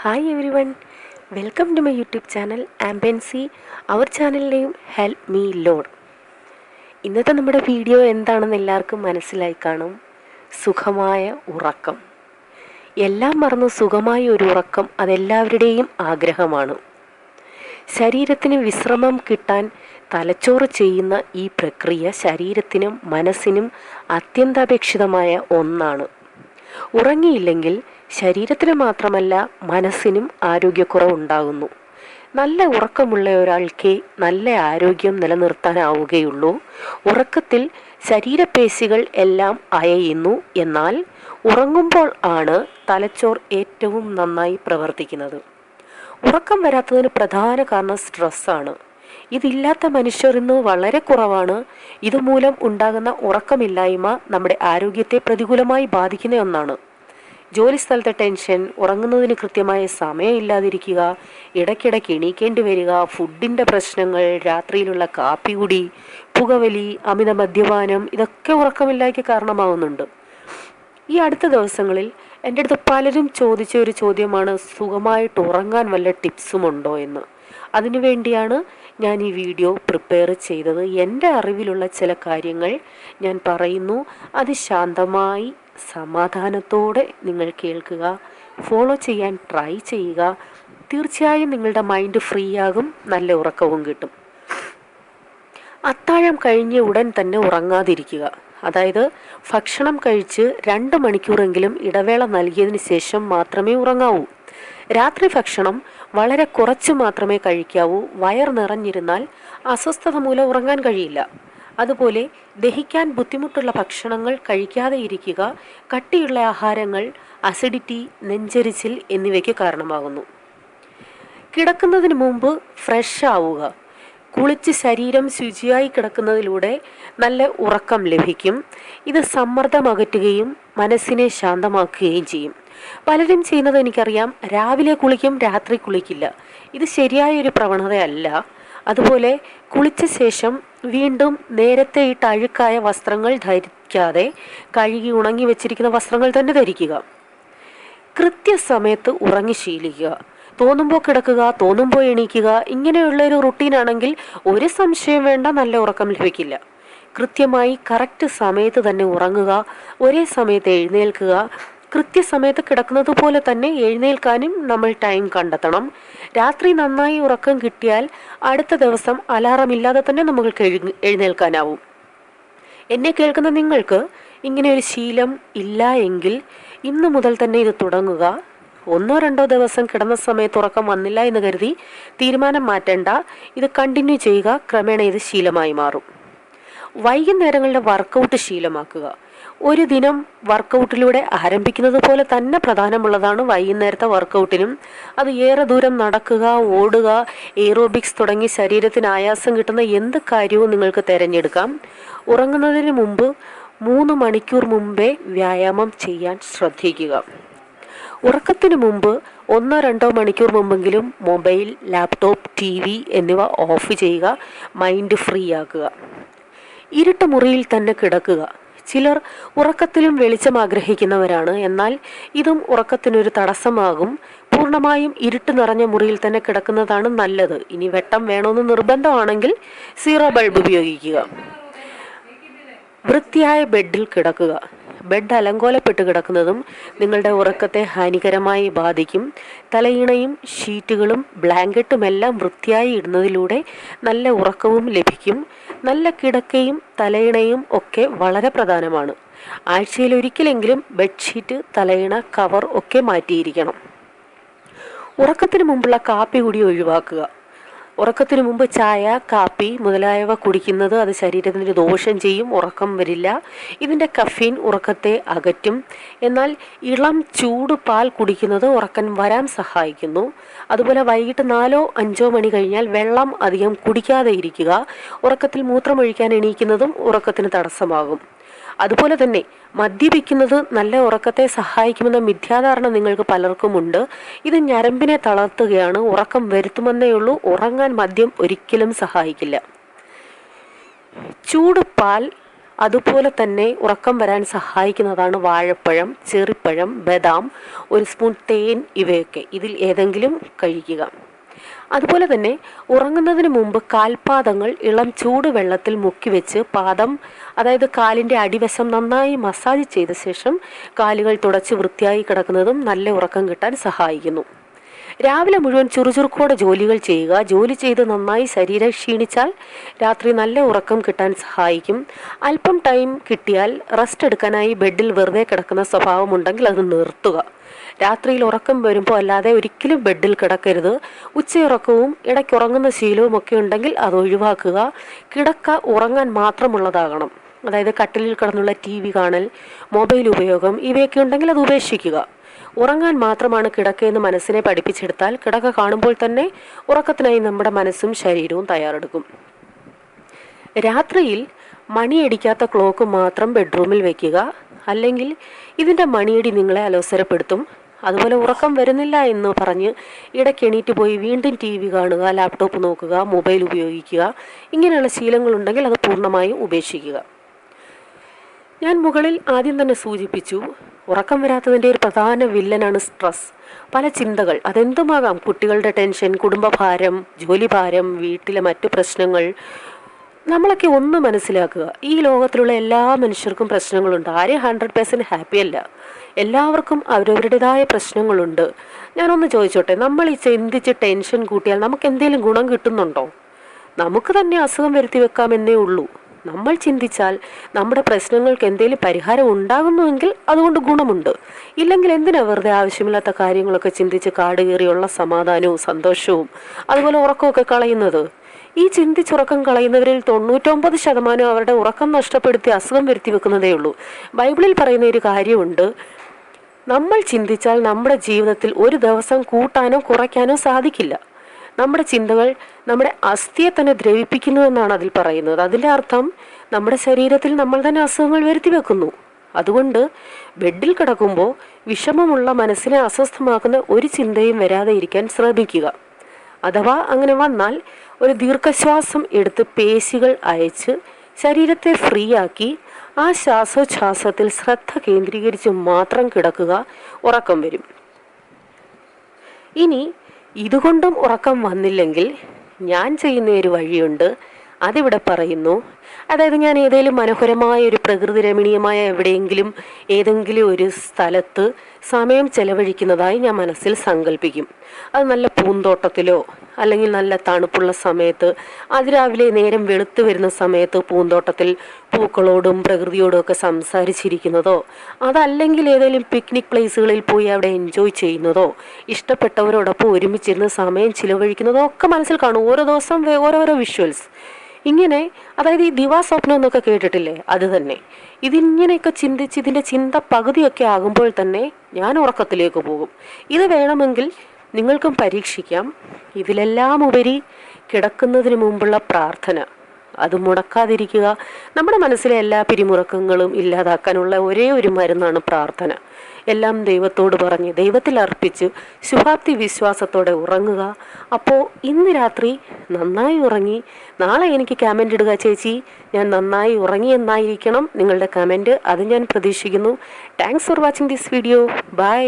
Hi everyone welcome to my YouTube channel ആംബൻസി അവർ ചാനലിന്റെയും help me ലോഡ് ഇന്നത്തെ നമ്മുടെ വീഡിയോ എന്താണെന്ന് എല്ലാവർക്കും മനസ്സിലായി കാണും. സുഖമായ ഉറക്കം. എല്ലാം മറന്ന് സുഖമായ ഒരു ഉറക്കം അതെല്ലാവരുടെയും ആഗ്രഹമാണ്. ശരീരത്തിന് വിശ്രമം കിട്ടാൻ തലച്ചോറ് ചെയ്യുന്ന ഈ പ്രക്രിയ ശരീരത്തിനും മനസ്സിനും അത്യന്താപേക്ഷിതമായ ഒന്നാണ്. ഉറങ്ങിയില്ലെങ്കിൽ ശരീരത്തിന് മാത്രമല്ല മനസ്സിനും ആരോഗ്യക്കുറവുണ്ടാകുന്നു. നല്ല ഉറക്കമുള്ള ഒരാൾക്ക് നല്ല ആരോഗ്യം നിലനിർത്താനാവുകയുള്ളൂ. ഉറക്കത്തിൽ ശരീരപേശികൾ എല്ലാം അയയുന്നു. എന്നാൽ ഉറങ്ങുമ്പോൾ ആണ് തലച്ചോർ ഏറ്റവും നന്നായി പ്രവർത്തിക്കുന്നത്. ഉറക്കം വരാത്തതിന് പ്രധാന കാരണം സ്ട്രെസ്സാണ് ഇതില്ലാത്ത മനുഷ്യർ ഇന്ന് വളരെ കുറവാണ്. ഇതുമൂലം ഉണ്ടാകുന്ന ഉറക്കമില്ലായ്മ നമ്മുടെ ആരോഗ്യത്തെ പ്രതികൂലമായി ബാധിക്കുന്ന ഒന്നാണ്. ജോലി സ്ഥലത്തെ ടെൻഷൻ ഉറങ്ങുന്നതിന് കൃത്യമായ സമയമില്ലാതിരിക്കുക ഇടയ്ക്കിടയ്ക്ക് എണീക്കേണ്ടി വരിക ഫുഡിന്റെ പ്രശ്നങ്ങൾ രാത്രിയിലുള്ള കാപ്പി കുടി പുകവലി അമിത മദ്യപാനം ഇതൊക്കെ ഉറക്കമില്ലായ്ക്ക് കാരണമാകുന്നുണ്ട് ഈ അടുത്ത ദിവസങ്ങളിൽ എന്റെ അടുത്ത് പലരും ചോദിച്ച ഒരു ചോദ്യമാണ് സുഖമായിട്ട് ഉറങ്ങാൻ വല്ല ടിപ്സും ഉണ്ടോ എന്ന്. അതിനുവേണ്ടിയാണ് ഞാൻ ഈ വീഡിയോ പ്രിപ്പയർ ചെയ്തത് എന്റെ അറിവിലുള്ള ചില കാര്യങ്ങൾ ഞാൻ പറയുന്നു. അത് ശാന്തമായി സമാധാനത്തോടെ നിങ്ങൾ കേൾക്കുക ഫോളോ ചെയ്യാൻ ട്രൈ ചെയ്യുക. തീർച്ചയായും നിങ്ങളുടെ മൈൻഡ് ഫ്രീ ആകും നല്ല ഉറക്കവും കിട്ടും. അത്താഴം കഴിഞ്ഞ് ഉടൻ തന്നെ ഉറങ്ങാതിരിക്കുക. അതായത് ഭക്ഷണം കഴിച്ച് രണ്ട് മണിക്കൂറെങ്കിലും ഇടവേള നൽകിയതിന് ശേഷം മാത്രമേ ഉറങ്ങാവൂ. രാത്രി ഭക്ഷണം വളരെ കുറച്ച് മാത്രമേ കഴിക്കാവൂ. വയർ നിറഞ്ഞിരുന്നാൽ അസ്വസ്ഥത മൂലം ഉറങ്ങാൻ കഴിയില്ല. അതുപോലെ ദഹിക്കാൻ ബുദ്ധിമുട്ടുള്ള ഭക്ഷണങ്ങൾ കഴിക്കാതെ ഇരിക്കുക കട്ടിയുള്ള ആഹാരങ്ങൾ അസിഡിറ്റി നെഞ്ചരിച്ചിൽ എന്നിവയ്ക്ക് കാരണമാകുന്നു. കിടക്കുന്നതിന് മുമ്പ് ഫ്രഷ് ആവുക. കുളിച്ച് ശരീരം ശുചിയായി കിടക്കുന്നതിലൂടെ നല്ല ഉറക്കം ലഭിക്കും. ഇത് സമ്മർദ്ദം അകറ്റുകയും മനസ്സിനെ ശാന്തമാക്കുകയും ചെയ്യും. പലരും ചെയ്യുന്നത് എനിക്കറിയാം. രാവിലെ കുളിക്കും രാത്രി കുളിക്കില്ല. ഇത് ശരിയായ ഒരു പ്രവണതയല്ല. അതുപോലെ കുളിച്ച ശേഷം വീണ്ടും നേരത്തെ ഇട്ട് അഴുക്കായ വസ്ത്രങ്ങൾ ധരിക്കാതെ കഴുകി ഉണങ്ങി വെച്ചിരിക്കുന്ന വസ്ത്രങ്ങൾ തന്നെ ധരിക്കുക. കൃത്യസമയത്ത് ഉറങ്ങി ശീലിക്കുക. തോന്നുമ്പോൾ കിടക്കുക തോന്നുമ്പോൾ എണീക്കുക ഇങ്ങനെയുള്ള ഒരു റുട്ടീനാണെങ്കിൽ ഒരു സംശയം വേണ്ട നല്ല ഉറക്കം ലഭിക്കില്ല. കൃത്യമായി കറക്റ്റ് സമയത്ത് തന്നെ ഉറങ്ങുക ഒരേ സമയത്ത് എഴുന്നേൽക്കുക. കൃത്യസമയത്ത് കിടക്കുന്നത് പോലെ തന്നെ എഴുന്നേൽക്കാനും നമ്മൾ ടൈം കണ്ടെത്തണം. രാത്രി നന്നായി ഉറക്കം കിട്ടിയാൽ അടുത്ത ദിവസം അലാറം ഇല്ലാതെ തന്നെ എഴു എഴുന്നേൽക്കാനാവും. എന്നെ കേൾക്കുന്ന നിങ്ങൾക്ക് ഇങ്ങനെ ഒരു ശീലം ഇല്ല എങ്കിൽ ഇന്നു മുതൽ തന്നെ ഇത് തുടങ്ങുക. ഒന്നോ രണ്ടോ ദിവസം കിടന്ന സമയത്ത് ഉറക്കം വന്നില്ല എന്ന് കരുതി തീരുമാനം മാറ്റേണ്ട. ഇത് കണ്ടിന്യൂ ചെയ്യുക. ക്രമേണ ഇത് ശീലമായി മാറും. വൈകുന്നേരങ്ങളുടെ വർക്കൗട്ട് ശീലമാക്കുക. ഒരു ദിനം വർക്കൗട്ടിലൂടെ ആരംഭിക്കുന്നത് പോലെ തന്നെ പ്രധാനമുള്ളതാണ് വൈകുന്നേരത്തെ വർക്കൗട്ടിനും അത് ഏറെ ദൂരം നടക്കുക ഓടുക എയറോബിക്സ് തുടങ്ങി ശരീരത്തിന് ആയാസം കിട്ടുന്ന എന്ത് കാര്യവും നിങ്ങൾക്ക് തിരഞ്ഞെടുക്കാം. ഉറങ്ങുന്നതിന് മുമ്പ് മൂന്ന് മണിക്കൂർ മുമ്പേ വ്യായാമം ചെയ്യാൻ ശ്രദ്ധിക്കുക. ഉറക്കത്തിന് മുമ്പ് ഒന്നോ രണ്ടോ മണിക്കൂർ മുമ്പെങ്കിലും മൊബൈൽ ലാപ്ടോപ്പ് ടി വി എന്നിവ ഓഫ് ചെയ്യുക മൈൻഡ് ഫ്രീ ആക്കുക. ഇരുട്ട മുറിയിൽ തന്നെ കിടക്കുക. ചിലർ ഉറക്കത്തിലും വെളിച്ചം ആഗ്രഹിക്കുന്നവരാണ്. എന്നാൽ ഇതും ഉറക്കത്തിനൊരു തടസ്സമാകും. പൂർണമായും ഇരുട്ട് നിറഞ്ഞ മുറിയിൽ തന്നെ കിടക്കുന്നതാണ് നല്ലത്. ഇനി വെട്ടം വേണമെന്ന് നിർബന്ധമാണെങ്കിൽ സീറോ ബൾബ് ഉപയോഗിക്കുക. വൃത്തിയായ ബെഡിൽ കിടക്കുക. ബെഡ് അലങ്കോലപ്പെട്ട് കിടക്കുന്നതും നിങ്ങളുടെ ഉറക്കത്തെ ഹാനികരമായി ബാധിക്കും. തലയിണയും ഷീറ്റുകളും ബ്ലാങ്കറ്റും എല്ലാം വൃത്തിയായി ഇടുന്നതിലൂടെ നല്ല ഉറക്കവും ലഭിക്കും. നല്ല കിടക്കയും തലയിണയും ഒക്കെ വളരെ പ്രധാനമാണ്. ആഴ്ചയിൽ ഒരിക്കലെങ്കിലും ബെഡ്ഷീറ്റ് തലയിണ കവർ ഒക്കെ മാറ്റിയിരിക്കണം. ഉറക്കത്തിന് മുമ്പുള്ള കാപ്പി കൂടി ഒഴിവാക്കുക. ഉറക്കത്തിന് മുമ്പ് ചായ കാപ്പി മുതലായവ കുടിക്കുന്നത് അത് ശരീരത്തിന് ദോഷം ചെയ്യും ഉറക്കം വരില്ല. ഇതിന്റെ കഫീൻ ഉറക്കത്തെ അകറ്റും. എന്നാൽ ഇളം ചൂട് പാൽ കുടിക്കുന്നത് ഉറക്കം വരാൻ സഹായിക്കുന്നു. അതുപോലെ വൈകിട്ട് നാലോ അഞ്ചോ മണി കഴിഞ്ഞാൽ വെള്ളം അധികം കുടിക്കാതെ ഇരിക്കുക. ഉറക്കത്തിൽ മൂത്രമൊഴിക്കാൻ എണീക്കുന്നതും ഉറക്കത്തിന് തടസ്സമാകും. അതുപോലെ തന്നെ മദ്യപിക്കുന്നത് നല്ല ഉറക്കത്തെ സഹായിക്കുമെന്ന മിഥ്യാധാരണ നിങ്ങൾക്ക് പലർക്കുമുണ്ട്. ഇത് ഞരമ്പിനെ തളർത്തുകയാണ്. ഉറക്കം വരുത്തുമെന്നേ ഉള്ളൂ. ഉറങ്ങാൻ മദ്യം ഒരിക്കലും സഹായിക്കില്ല. ചൂട് പാൽ അതുപോലെ തന്നെ ഉറക്കം വരാൻ സഹായിക്കുന്നതാണ് വാഴപ്പഴം ചെറിപ്പഴം ബദാം ഒരു സ്പൂൺ തേൻ ഇവയൊക്കെ. ഇതിൽ ഏതെങ്കിലും കഴിക്കുക. അതുപോലെ തന്നെ ഉറങ്ങുന്നതിന് മുമ്പ് കാൽപാദങ്ങൾ ഇളം ചൂടുവെള്ളത്തിൽ മുക്കി വെച്ച് പാദം അതായത് കാലിന്റെ അടിവശം നന്നായി മസാജ് ചെയ്ത ശേഷം കാലുകൾ തുടച്ച് വൃത്തിയായി കിടക്കുന്നതും നല്ല ഉറക്കം കിട്ടാൻ സഹായിക്കുന്നു. രാവിലെ മുഴുവൻ ചുറുചുറുക്കോടെ ജോലികൾ ചെയ്യുക. ജോലി ചെയ്ത് നന്നായി ശരീരം ക്ഷീണിച്ചാൽ രാത്രി നല്ല ഉറക്കം കിട്ടാൻ സഹായിക്കും. അല്പം ടൈം കിട്ടിയാൽ റെസ്റ്റ് എടുക്കാനായി ബെഡിൽ വെറുതെ കിടക്കുന്ന സ്വഭാവമുണ്ടെങ്കിൽ അത് നിർത്തുക. രാത്രിയിൽ ഉറക്കം വരുമ്പോൾ അല്ലാതെ ഒരിക്കലും ബെഡിൽ കിടക്കരുത്. ഉച്ചയുറക്കവും ഇടയ്ക്ക് ഉറങ്ങുന്ന ശീലവും ഒക്കെ ഉണ്ടെങ്കിൽ അത് ഒഴിവാക്കുക. കിടക്ക ഉറങ്ങാൻ മാത്രമുള്ളതാകണം. അതായത് കട്ടിലിൽ കിടന്നുള്ള ടി വി കാണൽ മൊബൈൽ ഉപയോഗം ഇവയൊക്കെ ഉണ്ടെങ്കിൽ അത് ഉപേക്ഷിക്കുക. ഉറങ്ങാൻ മാത്രമാണ് കിടക്കയെന്ന് മനസ്സിനെ പഠിപ്പിച്ചെടുത്താൽ കിടക്ക കാണുമ്പോൾ തന്നെ ഉറക്കത്തിനായി നമ്മുടെ മനസ്സും ശരീരവും തയ്യാറെടുക്കും. രാത്രിയിൽ മണിയടിക്കാത്ത ക്ലോക്ക് മാത്രം ബെഡ്റൂമിൽ വെക്കുക. അല്ലെങ്കിൽ ഇതിന്റെ മണിയടി നിങ്ങളെ അലോസരപ്പെടുത്തും. അതുപോലെ ഉറക്കം വരുന്നില്ല എന്ന് പറഞ്ഞ് ഇടയ്ക്ക് എണീറ്റ് പോയി വീണ്ടും ടി വി കാണുക ലാപ്ടോപ്പ് നോക്കുക മൊബൈൽ ഉപയോഗിക്കുക. ഇങ്ങനെയുള്ള ശീലങ്ങളുണ്ടെങ്കിൽ അത് പൂർണമായും ഉപേക്ഷിക്കുക. ഞാൻ മുകളിൽ ആദ്യം തന്നെ സൂചിപ്പിച്ചു ഉറക്കം വരാത്തതിന്റെ ഒരു പ്രധാന വില്ലനാണ് സ്ട്രെസ്. പല ചിന്തകൾ അതെന്തുമാകാം? കുട്ടികളുടെ ടെൻഷൻ കുടുംബഭാരം ജോലിഭാരം വീട്ടിലെ മറ്റു പ്രശ്നങ്ങൾ. നമ്മളൊക്കെ ഒന്ന് മനസ്സിലാക്കുക ഈ ലോകത്തിലുള്ള എല്ലാ മനുഷ്യർക്കും പ്രശ്നങ്ങളുണ്ട്. ആരെയും ഹൺഡ്രഡ് പേഴ്സന്റ് ഹാപ്പി അല്ല. എല്ലാവർക്കും അവരവരുടേതായ പ്രശ്നങ്ങളുണ്ട്. ഞാനൊന്ന് ചോദിച്ചോട്ടെ നമ്മൾ ഈ ചിന്തിച്ച് ടെൻഷൻ കൂട്ടിയാൽ നമുക്ക് എന്തെങ്കിലും ഗുണം കിട്ടുന്നുണ്ടോ? നമുക്ക് തന്നെ അസുഖം വരുത്തി വെക്കാമെന്നേ ഉള്ളൂ. നമ്മൾ ചിന്തിച്ചാൽ നമ്മുടെ പ്രശ്നങ്ങൾക്ക് എന്തെങ്കിലും പരിഹാരം ഉണ്ടാകുന്നുവെങ്കിൽ അതുകൊണ്ട് ഗുണമുണ്ട്. ഇല്ലെങ്കിൽ എന്തിനാ വെറുതെ ആവശ്യമില്ലാത്ത കാര്യങ്ങളൊക്കെ ചിന്തിച്ച് കാട് കയറിയുള്ള സമാധാനവും സന്തോഷവും അതുപോലെ ഉറക്കമൊക്കെ കളയുന്നത്? ഈ ചിന്തിച്ചുറക്കം കളയുന്നവരിൽ തൊണ്ണൂറ്റൊമ്പത് ശതമാനം അവരുടെ ഉറക്കം നഷ്ടപ്പെടുത്തി അസുഖം വരുത്തി വെക്കുന്നതേ ഉള്ളൂ. ബൈബിളിൽ പറയുന്ന ഒരു കാര്യമുണ്ട്. നമ്മൾ ചിന്തിച്ചാൽ നമ്മുടെ ജീവിതത്തിൽ ഒരു ദിവസം കൂട്ടാനോ കുറയ്ക്കാനോ സാധിക്കില്ല. നമ്മുടെ ചിന്തകൾ നമ്മുടെ അസ്ഥിയെ തന്നെ ദ്രവിപ്പിക്കുന്നു എന്നാണ് അതിൽ പറയുന്നത്. അതിന്റെ അർത്ഥം നമ്മുടെ ശരീരത്തിൽ നമ്മൾ തന്നെ അസുഖങ്ങൾ വരുത്തി വെക്കുന്നു. അതുകൊണ്ട് ബെഡിൽ കിടക്കുമ്പോൾ വിഷമമുള്ള മനസ്സിനെ അസ്വസ്ഥമാക്കുന്ന ഒരു ചിന്തയും വരാതെ ഇരിക്കാൻ ശ്രമിക്കുക. അഥവാ അങ്ങനെ വന്നാൽ ഒരു ദീർഘശ്വാസം എടുത്ത് പേശികൾ അയച്ച് ശരീരത്തെ ഫ്രീ ആക്കി ആ ശ്വാസോച്ഛ്വാസത്തിൽ ശ്രദ്ധ കേന്ദ്രീകരിച്ച് മാത്രം കിടക്കുക ഉറക്കം വരും. ഇനി ഇതുകൊണ്ടും ഉറക്കം വന്നില്ലെങ്കിൽ ഞാൻ ചെയ്യുന്ന ഒരു വഴിയുണ്ട്. അതിവിടെ പറയുന്നു അതായത് ഞാൻ ഏതെങ്കിലും മനോഹരമായ ഒരു പ്രകൃതി രമണീയമായ എവിടെയെങ്കിലും ഏതെങ്കിലും ഒരു സ്ഥലത്ത് സമയം ചെലവഴിക്കുന്നതായി ഞാൻ മനസ്സിൽ സങ്കല്പിക്കും അത് നല്ല പൂന്തോട്ടത്തിലോ അല്ലെങ്കിൽ നല്ല തണുപ്പുള്ള സമയത്ത് അതിരാവിലെ നേരം വെളുത്തു വരുന്ന സമയത്ത് പൂന്തോട്ടത്തിൽ പൂക്കളോടും പ്രകൃതിയോടും ഒക്കെ സംസാരിച്ചിരിക്കുന്നതോ അതല്ലെങ്കിൽ ഏതെങ്കിലും പിക്നിക് പ്ലേസുകളിൽ പോയി അവിടെ എൻജോയ് ചെയ്യുന്നതോ ഇഷ്ടപ്പെട്ടവരോടൊപ്പം ഒരുമിച്ചിരുന്ന് സമയം ചിലവഴിക്കുന്നതോ ഒക്കെ മനസ്സിൽ കാണും. ഓരോ ദിവസം ഓരോരോ വിഷ്വൽസ് ഇങ്ങനെ അതായത് ഈ ദിവാസ്വപ്നം എന്നൊക്കെ കേട്ടിട്ടില്ലേ? അത് തന്നെ. ഇതിങ്ങനെയൊക്കെ ചിന്തിച്ച് ഇതിന്റെ ചിന്ത പകുതിയൊക്കെ ആകുമ്പോൾ തന്നെ ഞാൻ ഉറക്കത്തിലേക്ക് പോകും. ഇത് വേണമെങ്കിൽ നിങ്ങൾക്കും പരീക്ഷിക്കാം. ഇതിലെല്ലാം ഉപരി കിടക്കുന്നതിന് മുമ്പുള്ള പ്രാർത്ഥന. അത് മുടക്കാതിരിക്കുക. നമ്മുടെ മനസ്സിലെ എല്ലാ പിരിമുറക്കങ്ങളും ഇല്ലാതാക്കാനുള്ള ഒരേ ഒരു മരുന്നാണ് പ്രാർത്ഥന. എല്ലാം ദൈവത്തോട് പറഞ്ഞ് ദൈവത്തിൽ അർപ്പിച്ച് ശുഭാപ്തി വിശ്വാസത്തോടെ ഉറങ്ങുക. അപ്പോൾ ഇന്ന് രാത്രി നന്നായി ഉറങ്ങി. നാളെ എനിക്ക് കമന്റ് ഇടുക ചേച്ചി. ഞാൻ നന്നായി ഉറങ്ങി എന്നായിരിക്കണം നിങ്ങളുടെ കമന്റ് അത് ഞാൻ പ്രതീക്ഷിക്കുന്നു. Thanks for watching this video bye